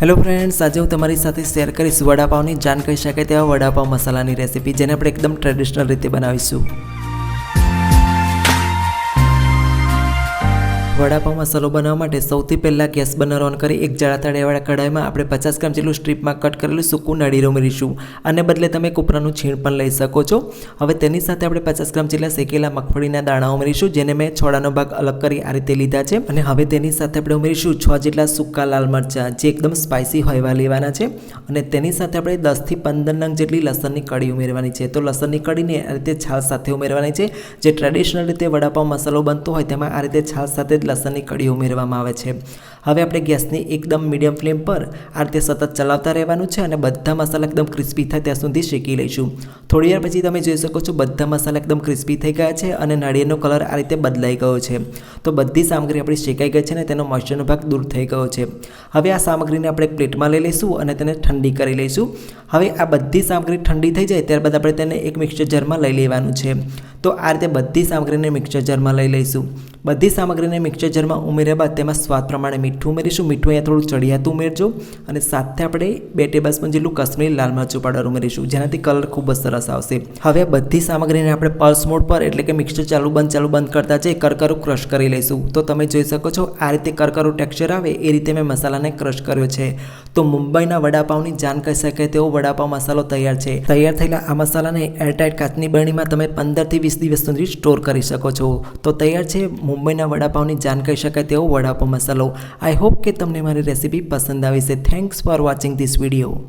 Hello friends આજે હું તમારી સાથે શેર કરીશ વડાપાવની જાન કહી શકાય તેવા વડાપાવ મસાલાની રેસીપી જેને આપણે એકદમ ટ્રેડિશનલ રીતે બનાવીશું. વડાપાવ મસાલો બનાવવા માટે સૌથી પહેલાં ગેસ બર્નર ઓન કરી એક જાડા તળિયાવાળા કઢાઈમાં આપણે પચાસ ગ્રામ જેટલું સ્ટ્રીપમાં કટ કરેલું સૂકું નાળિયેર ઉમેરીશું. અને બદલે તમે કોપરાનું છીણ પણ લઈ શકો છો. હવે તેની સાથે આપણે પચાસ ગ્રામ જેટલા શેકેલા મગફળીના દાણા ઉમેરીશું, જેને મેં છોડાનો ભાગ અલગ કરી આ રીતે લીધા છે. અને હવે તેની સાથે આપણે ઉમેરીશું છ જેટલા સૂકા લાલ મરચાં, જે એકદમ સ્પાઇસી હોય લેવાના છે. અને તેની સાથે આપણે દસથી પંદર નંગ જેટલી લસણની કડી ઉમેરવાની છે. તો લસણની કડીને આ રીતે છાલ સાથે ઉમેરવાની છે. જે ટ્રેડિશનલ રીતે વડાપાવ મસાલો બનતો હોય તેમાં આ રીતે છાલ સાથે લસણની કળી ઉમેરવામાં આવે છે. હવે આપણે ગેસની એકદમ મીડિયમ ફ્લેમ પર આ રીતે સતત ચલાવતા રહેવાનું છે અને બધા મસાલા એકદમ ક્રિસ્પી થાય ત્યાં સુધી શેકી લઈશું. થોડી વાર પછી તમે જોઈ શકો છો, બધા મસાલા એકદમ ક્રિસ્પી થઈ ગયા છે અને નાળિયેરનો કલર આ રીતે બદલાઈ ગયો છે. તો બધી સામગ્રી આપણી શેકાઈ ગઈ છે અને તેનો મોઇશ્ચરનો ભાગ દૂર થઈ ગયો છે. હવે આ સામગ્રીને આપણે પ્લેટમાં લઈ લઈશું અને તેને ઠંડી કરી લઈશું. હવે આ બધી સામગ્રી ઠંડી થઈ જાય ત્યારબાદ આપણે તેને એક મિક્સર જારમાં લઈ લેવાનું છે. તો આ રીતે બધી સામગ્રીને મિક્સર જારમાં લઈ લઈશું. બધી સામગ્રીને મિક્સર જારમાં ઉમેર્યા બાદ તેમાં સ્વાદ પ્રમાણે મીઠું ઉમેરીશું. મીઠું અહીંયા થોડું ચડિયાતું ઉમેરજો અને સાથે આપણે બે ટેબલ સ્પૂન જેટલું કાશ્મીરી લાલ મરચું પાવડર ઉમેરીશું. જેનાથી કલર ખૂબ જ સરસ આવશે. હવે બધી સામગ્રીને આપણે પલ્સ મોડ પર એટલે કે મિક્સર ચાલુ બંધ ચાલુ બંધ કરતા જઈ કરકરું ક્રશ કરી લઈશું. તો તમે જોઈ શકો છો, આ રીતે કરકરું ટેક્સચર આવે, એ રીતે મેં મસાલાને ક્રશ કર્યો છે. તો મુંબઈના વડાપાઉંની જાન કહી શકાય તેવો વડાપાઉં મસાલો તૈયાર છે. તૈયાર થયેલા આ મસાલાને એરટાઇટ કાચની બરણીમાં તમે પંદરથી વીસ દિવસ સુધી સ્ટોર કરી શકો છો. તો તૈયાર છે મુંબઈના વડાપાઉંની જાન કહી શકાય તેવો વડાપાઉં મસાલો. આઈ હોપ કે તમને મારી રેસીપી પસંદ આવી છે. Thanks for watching this video